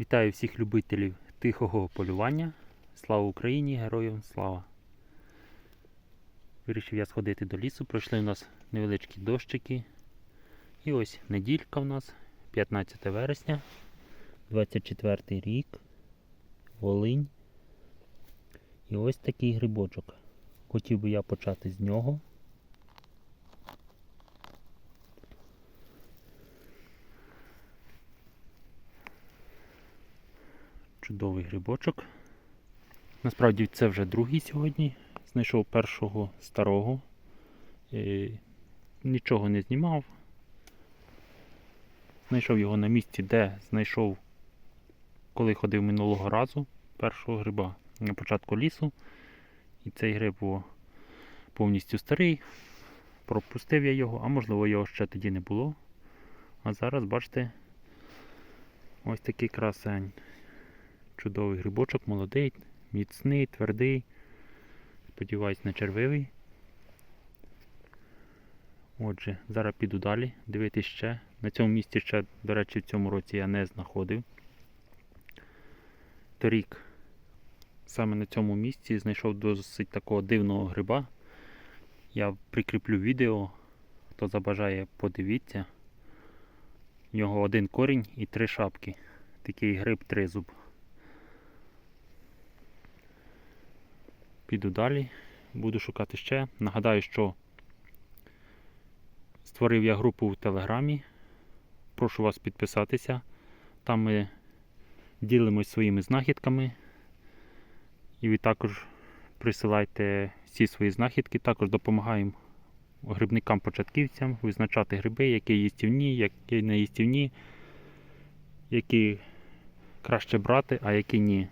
Вітаю всіх любителів тихого полювання. Слава Україні, героям слава! Вирішив я сходити до лісу. Пройшли у нас невеличкі дощики. І ось неділька у нас, 15 вересня, 24 рік, Волинь. І ось такий грибочок. Хотів би я почати з нього. Чудовий грибочок. Насправді це вже другий сьогодні. Знайшов першого старого. Е, Нічого не знімав. Знайшов його на місці, де знайшов, коли ходив минулого разу першого гриба на початку лісу. І цей гриб о, повністю старий. Пропустив я його, а можливо його ще тоді не було. А зараз, бачите, ось такий красень. Чудовий грибочок, молодий, міцний, твердий. Сподіваюсь, не червивий. Отже, зараз піду далі, дивитись ще. На цьому місці ще, до речі, в цьому році я не знаходив. Торік саме на цьому місці знайшов досить такого дивного гриба. Я прикріплю відео. Хто забажає, подивіться. В нього один корінь і три шапки. Такий гриб тризуб. Піду далі, буду шукати ще. Нагадаю, що створив я групу в Телеграмі. Прошу вас підписатися. Там ми ділимось своїми знахідками. І ви також присилайте всі свої знахідки, також допомагаємо грибникам-початківцям визначати гриби, які їстівні, які не їстівні, які краще брати, а які ні.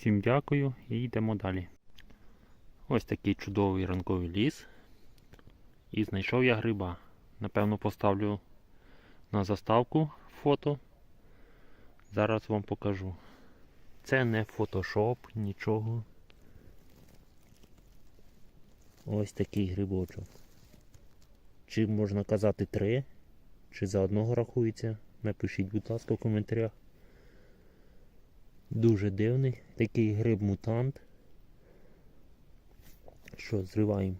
Всім дякую і йдемо далі. Ось такий чудовий ранковий ліс. І знайшов я гриба. Напевно, поставлю на заставку фото. Зараз вам покажу. Це не фотошоп, нічого. Ось такий грибочок. Чи можна казати три, чи за одного рахується. Напишіть, будь ласка, в коментарях. Дуже дивний. Такий гриб-мутант. Що, зриваємо.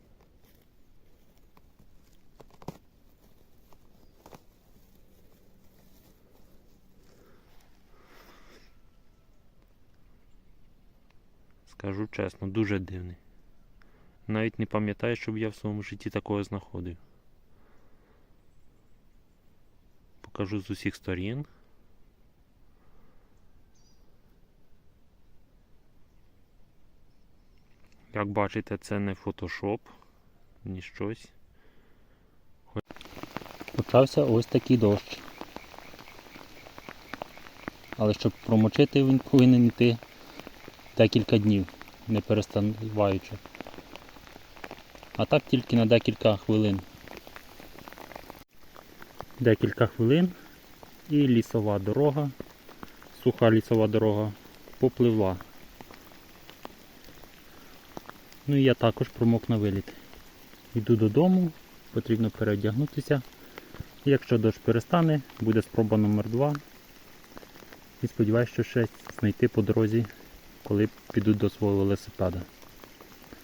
Скажу чесно, дуже дивний. Навіть не пам'ятаю, щоб я в своєму житті такого знаходив. Покажу з усіх сторін. Як бачите, це не фотошоп, ні щось. Почався ось такий дощ. Але щоб промочити, він повинен йти декілька днів, не переставаючи. А так тільки на декілька хвилин. Декілька хвилин і лісова дорога, суха лісова дорога попливла. Ну і я також промок на виліт. Йду додому, потрібно переодягнутися. Якщо дощ перестане, буде спроба номер 2 І сподіваюся, що ще знайти по дорозі, коли піду до свого велосипеда.